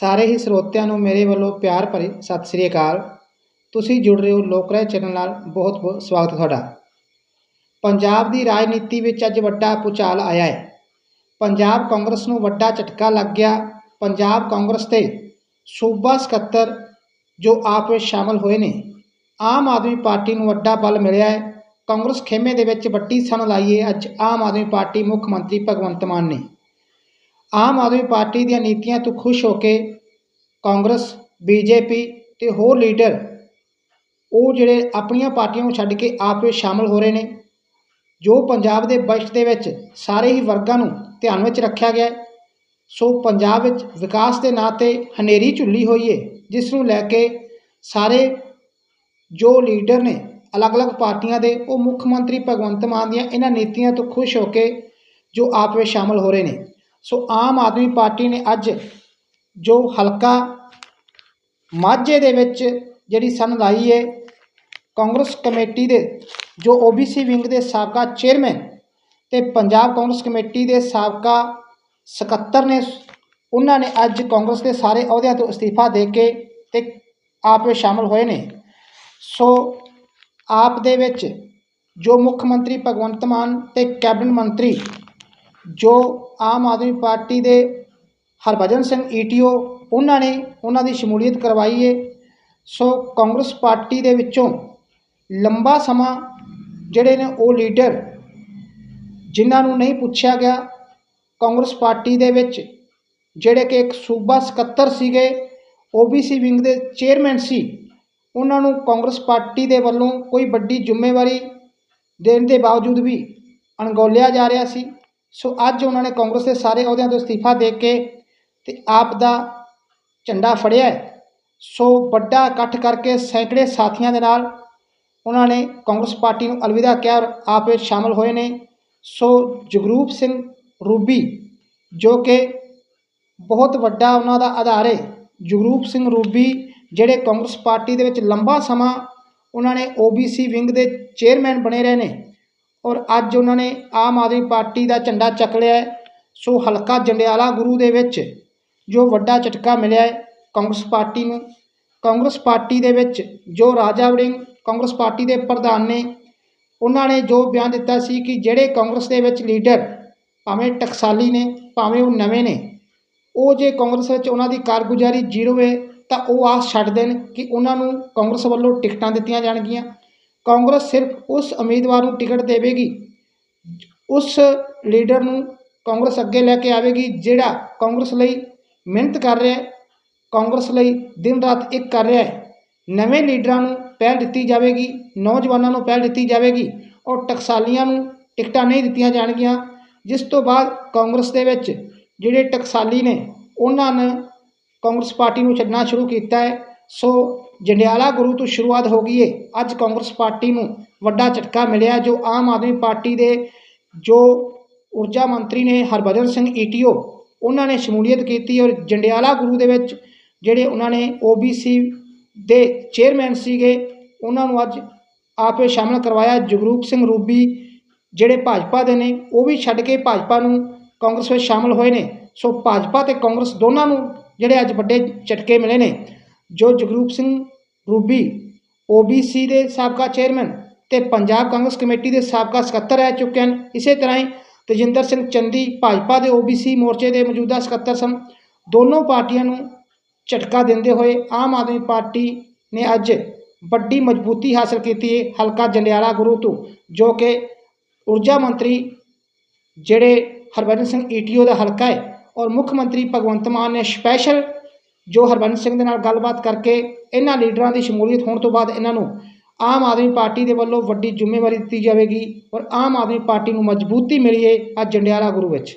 ਸਾਰੇ ਹੀ ਸਰੋਤਿਆਂ ਨੂੰ ਮੇਰੇ ਵੱਲੋਂ ਪਿਆਰ ਭਰੀ ਸਤਿ ਸ੍ਰੀ ਅਕਾਲ। ਤੁਸੀਂ ਜੁੜ ਰਹੇ ਹੋ ਲੋਕ ਰਾਏ ਚੈਨਲ ਨਾਲ। ਬਹੁਤ ਬਹੁਤ ਸਵਾਗਤ ਤੁਹਾਡਾ। ਪੰਜਾਬ ਦੀ ਰਾਜਨੀਤੀ ਵਿੱਚ ਅੱਜ ਵੱਡਾ ਭੁਚਾਲ ਆਇਆ ਹੈ। ਪੰਜਾਬ ਕਾਂਗਰਸ ਨੂੰ ਵੱਡਾ ਝਟਕਾ ਲੱਗ ਗਿਆ। ਪੰਜਾਬ ਕਾਂਗਰਸ ਤੇ ਸੂਬਾ ਸਕੱਤਰ ਜੋ ਆਪ ਵਿੱਚ ਸ਼ਾਮਲ ਹੋਏ ਨੇ। ਆਮ ਆਦਮੀ ਪਾਰਟੀ ਨੂੰ ਵੱਡਾ ਬਲ ਮਿਲਿਆ ਹੈ। ਕਾਂਗਰਸ ਖੇਮੇ ਦੇ ਵਿੱਚ ਵੱਡੀ ਸਣ ਲਾਈਏ ਅੱਜ ਆਮ ਆਦਮੀ ਪਾਰਟੀ ਮੁੱਖ ਮੰਤਰੀ ਭਗਵੰਤ ਮਾਨ ਨੇ। ਆਮ ਆਦਮੀ ਪਾਰਟੀ ਦੀਆਂ ਨੀਤੀਆਂ ਤੋਂ ਖੁਸ਼ ਹੋ ਕੇ ਕਾਂਗਰਸ, ਬੀਜੇਪੀ ਅਤੇ ਹੋਰ ਲੀਡਰ ਉਹ ਜਿਹੜੇ ਆਪਣੀਆਂ ਪਾਰਟੀਆਂ ਨੂੰ ਛੱਡ ਕੇ ਆਪ ਵਿੱਚ ਸ਼ਾਮਲ ਹੋ ਰਹੇ ਨੇ, ਜੋ ਪੰਜਾਬ ਦੇ ਬਜਟ ਦੇ ਵਿੱਚ ਸਾਰੇ ਹੀ ਵਰਗਾਂ ਨੂੰ ਧਿਆਨ ਵਿੱਚ ਰੱਖਿਆ ਗਿਆ ਸੋ ਪੰਜਾਬ ਵਿੱਚ ਵਿਕਾਸ ਦੇ ਨਾਂ 'ਤੇ ਹਨੇਰੀ ਝੁੱਲੀ ਹੋਈ ਹੈ ਜਿਸ ਨੂੰ ਲੈ ਕੇ ਸਾਰੇ ਜੋ ਲੀਡਰ ਨੇ ਅਲੱਗ-ਅਲੱਗ ਪਾਰਟੀਆਂ ਦੇ, ਉਹ ਮੁੱਖ ਮੰਤਰੀ ਭਗਵੰਤ ਮਾਨ ਦੀਆਂ ਇਹਨਾਂ ਨੀਤੀਆਂ ਤੋਂ ਖੁਸ਼ ਹੋ ਕੇ ਜੋ ਆਪ ਵਿੱਚ ਸ਼ਾਮਲ ਹੋ ਰਹੇ ਨੇ। ਸੋ ਆਮ ਆਦਮੀ ਪਾਰਟੀ ਨੇ ਅੱਜ ਜੋ ਹਲਕਾ ਮਾਝੇ ਦੇ ਵਿੱਚ ਜਿਹੜੀ ਸਨ ਲਾਈ ਹੈ ਕਾਂਗਰਸ ਕਮੇਟੀ ਦੇ, ਜੋ ਓਬੀਸੀ ਵਿੰਗ ਦੇ ਸਾਬਕਾ ਚੇਅਰਮੈਨ ਤੇ ਪੰਜਾਬ ਕਾਂਗਰਸ ਕਮੇਟੀ ਦੇ ਸਾਬਕਾ ਸਕੱਤਰ ਨੇ, ਉਹਨਾਂ ਨੇ ਅੱਜ ਕਾਂਗਰਸ ਦੇ ਸਾਰੇ ਅਹੁਦਿਆਂ ਤੋਂ ਅਸਤੀਫਾ ਦੇ ਕੇ ਤੇ ਆਪ ਵਿੱਚ ਸ਼ਾਮਲ ਹੋਏ ਨੇ। ਸੋ ਆਪ ਦੇ ਵਿੱਚ ਜੋ ਮੁੱਖ ਮੰਤਰੀ ਭਗਵੰਤ ਮਾਨ ਤੇ ਕੈਬਨਿਟ ਮੰਤਰੀ ਜੋ ਆਮ ਆਦਮੀ ਪਾਰਟੀ ਦੇ ਹਰਭਜਨ ਸਿੰਘ ਈਟੀਓ, ਉਹਨਾਂ ਨੇ ਉਹਨਾਂ ਦੀ ਸ਼ਮੂਲੀਅਤ ਕਰਵਾਈ ਹੈ ਸੋ ਕਾਂਗਰਸ ਪਾਰਟੀ ਦੇ ਵਿੱਚੋਂ ਲੰਬਾ ਸਮਾਂ ਜਿਹੜੇ ਨੇ ਉਹ ਲੀਡਰ ਜਿਨ੍ਹਾਂ ਨੂੰ ਨਹੀਂ ਪੁੱਛਿਆ ਗਿਆ, ਕਾਂਗਰਸ ਪਾਰਟੀ ਦੇ ਵਿੱਚ ਜਿਹੜੇ ਕਿ ਇੱਕ ਸੂਬਾ ਸਕੱਤਰ ਸੀਗੇ, ਓਬੀਸੀ ਵਿੰਗ ਦੇ ਚੇਅਰਮੈਨ ਸੀ, ਉਹਨਾਂ ਨੂੰ ਕਾਂਗਰਸ ਪਾਰਟੀ ਦੇ ਵੱਲੋਂ ਕੋਈ ਵੱਡੀ ਜ਼ਿੰਮੇਵਾਰੀ ਦੇਣ ਦੇ ਬਾਵਜੂਦ ਵੀ ਅਣਗੌਲਿਆ ਜਾ ਰਿਹਾ ਸੀ। ਸੋ ਅੱਜ ਉਹਨਾਂ ਨੇ ਕਾਂਗਰਸ ਦੇ ਸਾਰੇ ਅਹੁਦਿਆਂ ਤੋਂ ਅਸਤੀਫਾ ਦੇ ਕੇ ਤੇ ਆਪ ਦਾ ਝੰਡਾ ਫੜਿਆ ਸੋ ਵੱਡਾ ਇਕੱਠ ਕਰਕੇ ਸੈਂਕੜੇ ਸਾਥੀਆਂ ਦੇ ਨਾਲ ਉਹਨਾਂ ਨੇ ਕਾਂਗਰਸ ਪਾਰਟੀ ਨੂੰ ਅਲਵਿਦਾ ਕਿਹਾ ਔਰ ਆਪ ਵਿੱਚ ਸ਼ਾਮਲ ਹੋਏ ਨੇ। ਸੋ ਜਗਰੂਪ ਸਿੰਘ ਰੂਬੀ ਜੋ ਕਿ ਬਹੁਤ ਵੱਡਾ ਉਹਨਾਂ ਦਾ ਆਧਾਰ ਹੈ। ਜਗਰੂਪ ਸਿੰਘ ਰੂਬੀ ਜਿਹੜੇ ਕਾਂਗਰਸ ਪਾਰਟੀ ਦੇ ਵਿੱਚ ਲੰਬਾ ਸਮਾਂ ਉਹਨਾਂ ਨੇ ਓਬੀਸੀ ਵਿੰਗ ਦੇ ਚੇਅਰਮੈਨ ਬਣੇ ਰਹੇ ਨੇ। ਔਰ ਅੱਜ ਉਹਨਾਂ ਨੇ ਆਮ ਆਦਮੀ ਪਾਰਟੀ ਦਾ ਝੰਡਾ ਚੱਕ ਲਿਆ ਸੋ ਹਲਕਾ ਜੰਡਿਆਲਾ ਗੁਰੂ ਦੇ ਵਿੱਚ ਜੋ ਵੱਡਾ ਝਟਕਾ ਮਿਲਿਆ ਹੈ ਕਾਂਗਰਸ ਪਾਰਟੀ ਨੂੰ, ਕਾਂਗਰਸ ਪਾਰਟੀ ਦੇ ਵਿੱਚ ਜੋ ਰਾਜਾ ਵੜਿੰਗ ਕਾਂਗਰਸ ਪਾਰਟੀ ਦੇ ਪ੍ਰਧਾਨ ਨੇ, ਉਹਨਾਂ ਨੇ ਜੋ ਬਿਆਨ ਦਿੱਤਾ ਸੀ ਕਿ ਜਿਹੜੇ ਕਾਂਗਰਸ ਦੇ ਵਿੱਚ ਲੀਡਰ ਭਾਵੇਂ ਟਕਸਾਲੀ ਨੇ, ਭਾਵੇਂ ਉਹ ਨਵੇਂ ਨੇ, ਉਹ ਜੇ ਕਾਂਗਰਸ ਵਿੱਚ ਉਹਨਾਂ ਦੀ ਕਾਰਗੁਜ਼ਾਰੀ ਜ਼ੀਰੋ ਹੈ ਤਾਂ ਉਹ ਆਸ ਛੱਡ ਦੇਣ ਕਿ ਉਹਨਾਂ ਨੂੰ ਕਾਂਗਰਸ ਵੱਲੋਂ ਟਿਕਟਾਂ ਦਿੱਤੀਆਂ ਜਾਣਗੀਆਂ। ਕਾਂਗਰਸ ਸਿਰਫ ਉਸ ਉਮੀਦਵਾਰ ਨੂੰ ਟਿਕਟ ਦੇਵੇਗੀ, ਉਸ ਲੀਡਰ ਨੂੰ ਕਾਂਗਰਸ ਅੱਗੇ ਲੈ ਕੇ ਆਵੇਗੀ, ਜਿਹੜਾ ਕਾਂਗਰਸ ਲਈ ਮਿਹਨਤ ਕਰ ਰਿਹਾ ਹੈ, ਕਾਂਗਰਸ ਲਈ ਦਿਨ ਰਾਤ ਇੱਕ ਕਰ ਰਿਹਾ ਹੈ। ਨਵੇਂ ਲੀਡਰਾਂ ਨੂੰ ਪਹਿਲ ਦਿੱਤੀ ਜਾਵੇਗੀ, ਨੌਜਵਾਨਾਂ ਨੂੰ ਪਹਿਲ ਦਿੱਤੀ ਜਾਵੇਗੀ ਔਰ ਟਕਸਾਲੀਆਂ ਨੂੰ ਟਿਕਟਾਂ ਨਹੀਂ ਦਿੱਤੀਆਂ ਜਾਣਗੀਆਂ, ਜਿਸ ਤੋਂ ਬਾਅਦ ਕਾਂਗਰਸ ਦੇ ਵਿੱਚ ਜਿਹੜੇ ਟਕਸਾਲੀ ਨੇ, ਉਹਨਾਂ ਨੇ ਕਾਂਗਰਸ ਪਾਰਟੀ ਨੂੰ ਛੱਡਣਾ ਸ਼ੁਰੂ ਕੀਤਾ ਹੈ। ਸੋ ਜੰਡਿਆਲਾ ਗੁਰੂ ਤੋਂ ਸ਼ੁਰੂਆਤ ਹੋ ਗਈ ਹੈ ਅੱਜ ਕਾਂਗਰਸ ਪਾਰਟੀ ਨੂੰ ਵੱਡਾ ਝਟਕਾ ਮਿਲਿਆ ਜੋ ਆਮ ਆਦਮੀ ਪਾਰਟੀ ਦੇ ਜੋ ਊਰਜਾ ਮੰਤਰੀ ਨੇ ਹਰਭਜਨ ਸਿੰਘ ਈਟੀਓ ਉਹਨਾਂ ਨੇ ਸ਼ਮੂਲੀਅਤ ਕੀਤੀ ਔਰ ਜੰਡਿਆਲਾ ਗੁਰੂ ਦੇ ਵਿੱਚ ਜਿਹੜੇ ਉਹਨਾਂ ਨੇ ਓਬੀਸੀ ਦੇ ਚੇਅਰਮੈਨ ਸੀਗੇ, ਉਹਨਾਂ ਨੂੰ ਅੱਜ ਆਪੇ ਸ਼ਾਮਲ ਕਰਵਾਇਆ। ਜਗਰੂਪ ਸਿੰਘ ਰੂਬੀ ਜਿਹੜੇ ਭਾਜਪਾ ਦੇ ਨੇ, ਉਹ ਵੀ ਛੱਡ ਕੇ ਭਾਜਪਾ ਨੂੰ ਕਾਂਗਰਸ ਵਿੱਚ ਸ਼ਾਮਲ ਹੋਏ ਨੇ। ਸੋ ਭਾਜਪਾ ਤੇ ਕਾਂਗਰਸ ਦੋਨਾਂ ਨੂੰ ਜਿਹੜੇ ਅੱਜ ਵੱਡੇ ਝਟਕੇ ਮਿਲੇ ਨੇ। ਜੋ ਜਗਰੂਪ ਸਿੰਘ ਰੂਬੀ, ਓਬੀਸੀ ਦੇ ਸਾਬਕਾ ਚੇਅਰਮੈਨ ਤੇ ਪੰਜਾਬ ਕਾਂਗਰਸ ਕਮੇਟੀ ਦੇ ਸਾਬਕਾ ਸਕੱਤਰ ਰਹਿ ਚੁੱਕੇ ਹਨ। ਇਸੇ ਤਰ੍ਹਾਂ ਹੀ ਤਜਿੰਦਰ ਸਿੰਘ ਚੰਦੀ ਭਾਜਪਾ ਦੇ ਓਬੀਸੀ ਮੋਰਚੇ ਦੇ ਮੌਜੂਦਾ ਸਕੱਤਰ ਸਨ। ਦੋਨੋਂ ਪਾਰਟੀਆਂ ਨੂੰ ਝਟਕਾ ਦਿੰਦੇ ਹੋਏ ਆਮ ਆਦਮੀ ਪਾਰਟੀ ਨੇ ਅੱਜ ਵੱਡੀ ਮਜ਼ਬੂਤੀ ਹਾਸਲ ਕੀਤੀ ਹੈ। ਹਲਕਾ ਜੰਡਿਆਲਾ ਗੁਰੂ ਤੋਂ ਜੋ ਕਿ ਊਰਜਾ ਮੰਤਰੀ ਜਿਹੜੇ ਹਰਭਜਨ ਸਿੰਘ ਈਟੀਓ ਦਾ ਹਲਕਾ ਹੈ ਔਰ ਮੁੱਖ ਮੰਤਰੀ ਭਗਵੰਤ ਮਾਨ ਨੇ ਸਪੈਸ਼ਲ ਜੋ ਹਰਭਜਨ ਸਿੰਘ ਦੇ ਨਾਲ ਗੱਲਬਾਤ ਕਰਕੇ ਇਹਨਾਂ ਲੀਡਰਾਂ ਦੀ ਸ਼ਮੂਲੀਅਤ ਹੋਣ ਤੋਂ ਬਾਅਦ ਇਹਨਾਂ ਨੂੰ ਆਮ ਆਦਮੀ ਪਾਰਟੀ ਦੇ ਵੱਲੋਂ ਵੱਡੀ ਜ਼ਿੰਮੇਵਾਰੀ ਦਿੱਤੀ ਜਾਵੇਗੀ ਔਰ ਆਮ ਆਦਮੀ ਪਾਰਟੀ ਨੂੰ ਮਜ਼ਬੂਤੀ ਮਿਲੀ ਹੈ ਅੱਜ ਜੰਡਿਆਲਾ ਗੁਰੂ ਵਿੱਚ।